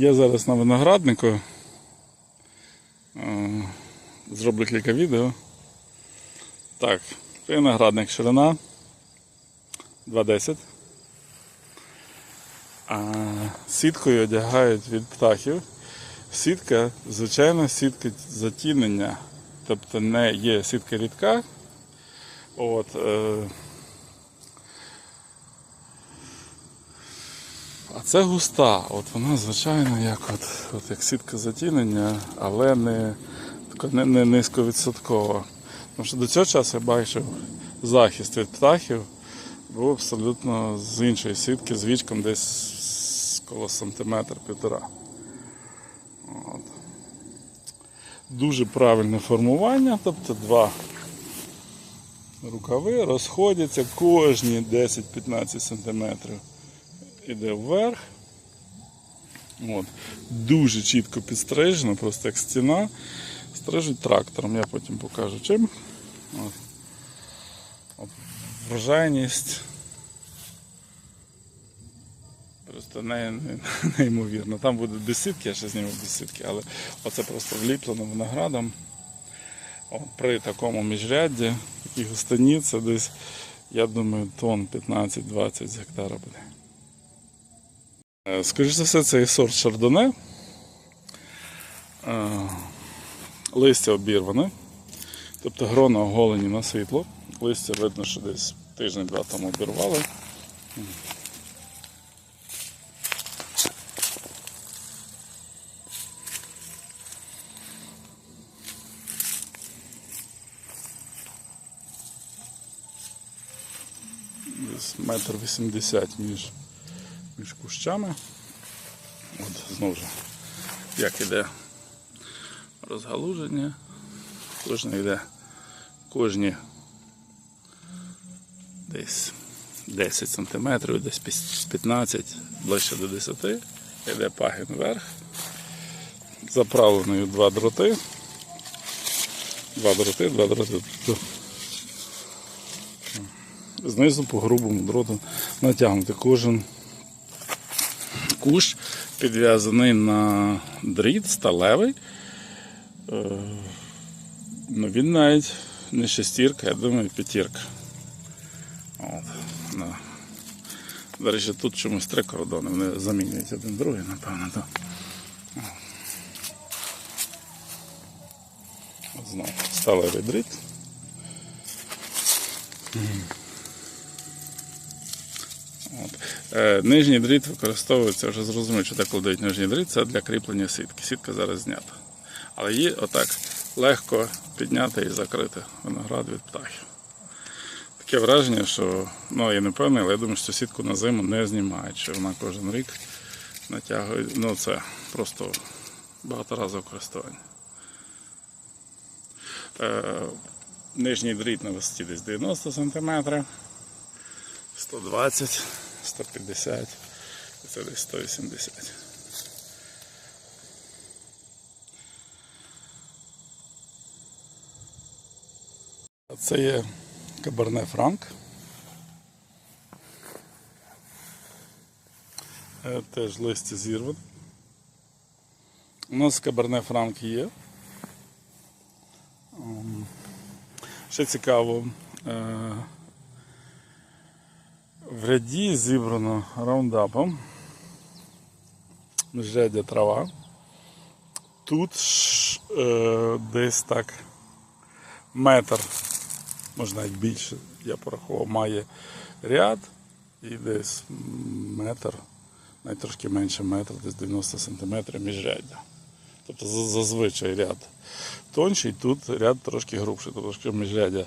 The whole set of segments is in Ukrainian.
Я зараз на винограднику. Е, Зроблю кілька відео. Так, виноградник ширина 2,10. А сіткою одягають від птахів. Сітка, звичайно, сітка затінення. Тобто не є сітка рідка. От, е, це густа. От вона, звичайно, як, от, от, як сітка затінення, але не, не, не низьковідсоткова. Тому що до цього часу я бачив захист від птахів був абсолютно з іншої сітки, з вічком десь коло сантиметр півтора. От. Дуже правильне формування, тобто два рукави розходяться кожні 10-15 см іде вверх. От. Дуже чітко підстрижено, просто як стіна. Стрижуть трактором, я потім покажу чим. От. От. Врожайність. Просто не, не, неймовірно. Там буде без сітки, я ще зніму без сітки, але оце просто вліплено виноградом. От, при такому міжрядді, такій густані, це десь, я думаю, тонн 15-20 з гектара буде. Е, Скоріше за все, це і сорт шардоне. Е, Листя обірване. Тобто грона оголені на світло. Листя видно, що десь тиждень-два тому обірвали. Десь метр вісімдесят між, між кущами. От знову ж, як іде розгалуження. Кожне йде кожні десь 10 см, десь 15, ближче до 10, йде пагін вверх. Заправленою два дроти. Два дроти, два дроти. Знизу по грубому дроту натягнути кожен кущ підв'язаний на дріт сталевий. Е, Ну, він навіть не шестірка, я думаю, п'ятірка. От, да. До речі, тут чомусь три кордони, вони замінюють один другий, напевно. От знову сталевий дріт. От. Е, нижній дріт використовується, вже зрозуміло, що так дають нижній дріт, це для кріплення сітки. Сітка зараз знята. Але її отак легко підняти і закрити виноград від птахів. Таке враження, що ну я не певний, але я думаю, що сітку на зиму не знімають, що вона кожен рік натягує. Ну це просто багаторазове користування. Е, нижній дріт на висоті десь 90 см, 120, 150, і це десь 180. А Це є Каберне Франк. Е, Теж листя зірване. У нас Каберне Франк є. Ем, Ще цікаво. В ряді зібрано раундапом. Міжряддя трава. Тут ж, е, десь так метр, може навіть більше, я порахував, має ряд і десь метр, навіть трошки менше метра, десь 90 см міжряддя. Тобто зазвичай ряд тонший, тут ряд трошки грубший. Тобто міжряддя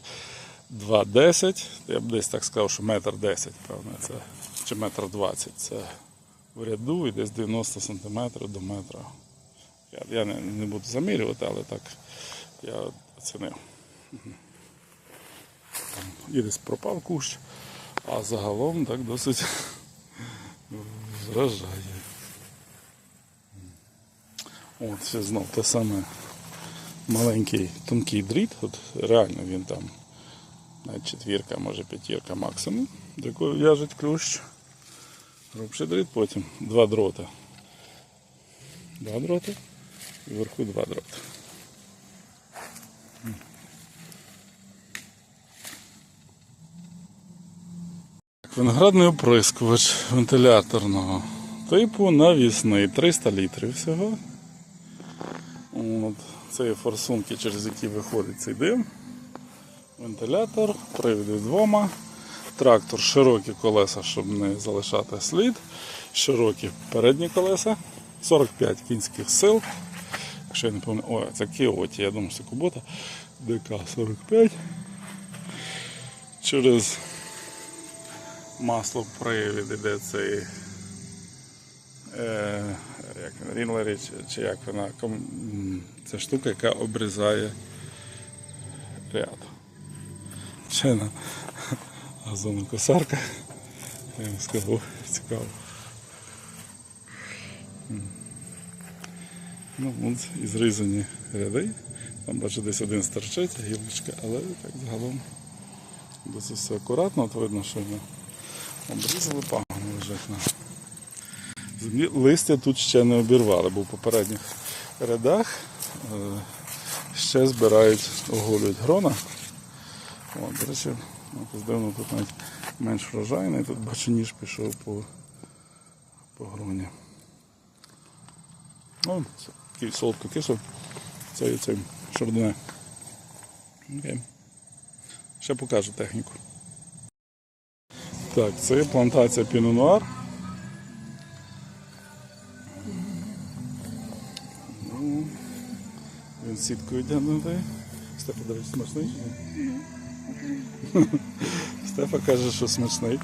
2,10, я б десь так сказав, що метр 10, певно, це, чи метр 20. Це в ряду і десь 90 см до метра. Я, я не, не буду замірювати, але так я оцінив. І десь пропав кущ, а загалом так досить вражає. От це знов те саме маленький тонкий дріт, от реально він там четвірка, може п'ятірка максимум, до якої в'яжуть ключ. Грубший дріт, потім два дроти. Два дроти. І вверху два дроти. Виноградний оприскувач вентиляторного типу навісний 300 літрів всього. От. Це є форсунки, через які виходить цей дим. Вентилятор, привіди двома. Трактор, широкі колеса, щоб не залишати слід. Широкі передні колеса. 45 кінських сил. Якщо я не пам'ятаю, ой, це Кіоті, я думаю, це Кубота. ДК-45. Через масло привід іде цей е, як Рінлері, чи, чи як вона, це штука, яка обрізає ряд. На газонокосарка. Я вам скажу, цікаво. Ну, от і зрізані ряди. Там бачу десь один стерчить, гілочка, але так загалом досить все акуратно, от видно, що ми обрізали, пагони лежать на землі. Листя тут ще не обірвали, бо в попередніх рядах е, ще збирають, оголюють грона. О, до речі, от здивно тут навіть менш врожайний. Тут бачу ніж пішов по, по гроні. Ну, такий солодко кисло. Це і цим шардоне. Окей. Ще покажу техніку. Так, це плантація пінонуар. Ну, Він сіткою йде на те. Стефа, до речі, смачний? Стефа каже, що смачний.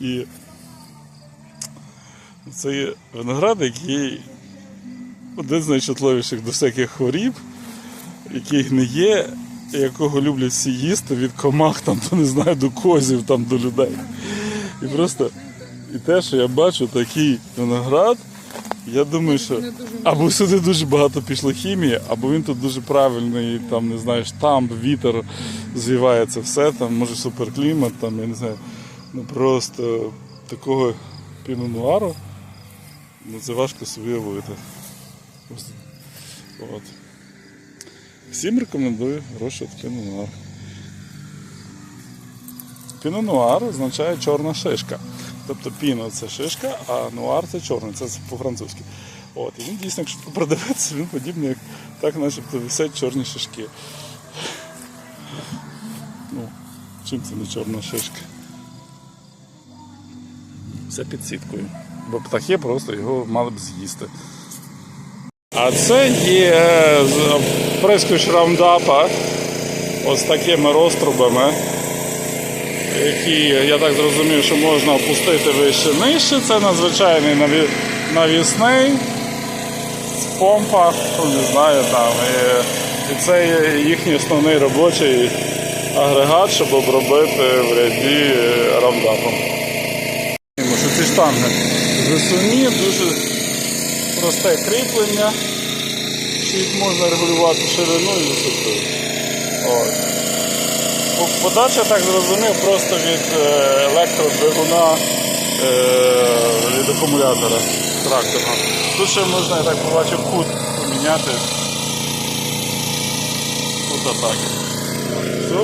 І це є виноград, який один з найчутливіших до всяких хворіб, який гниє, якого люблять всі їсти від комах, там, то не знаю, до козів, там, до людей. І просто і те, що я бачу такий виноград, я думаю, що або сюди дуже багато пішло хімії, або він тут дуже правильний, там, не знаю, штамп, вітер звіває це все, там, може суперклімат, там, я не знаю, ну просто такого пінонуару, ну це важко собі уявити. Просто, от. Всім рекомендую вирощувати пінонуар. Пінонуар означає чорна шишка. Тобто піно це шишка, а нуар це чорний, це по-французьки. От, і він дійсно, якщо продивитися, він подібний, як так начебто висять чорні шишки. Ну, чим це не чорна шишка? Все під сіткою. Бо птахи просто його мали б з'їсти. А це є е, прискоч раундапа ось такими розтрубами, які, я так зрозумів, що можна опустити вище нижче. Це надзвичайний наві- навісний помпа, ну, не знаю там. І, і це їхній основний робочий агрегат, щоб обробити в ряді е, раундапом. Що ці штанги висуні, дуже просте кріплення, що їх можна регулювати ширину і висоту. От. По- Подача, так зрозумів, просто від е, електродвигуна е, від акумулятора тракторного. Тут ще можна, я так побачив, кут поміняти. Кут атаки. Все.